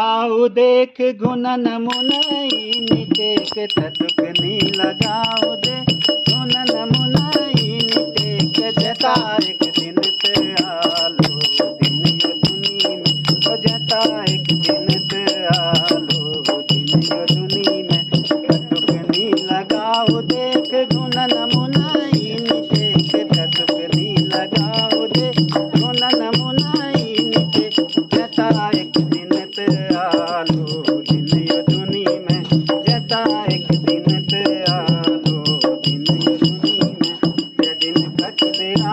आऊ देख गुणन मुनई टेक थतुक नी लगाओ दे। गुणन मुनई टेक जता दिन पे आलो, दिन यो दुनी में। ओ जता दिन पे आलो, दिन यो दुनी में। थतुक नी लगाओ देख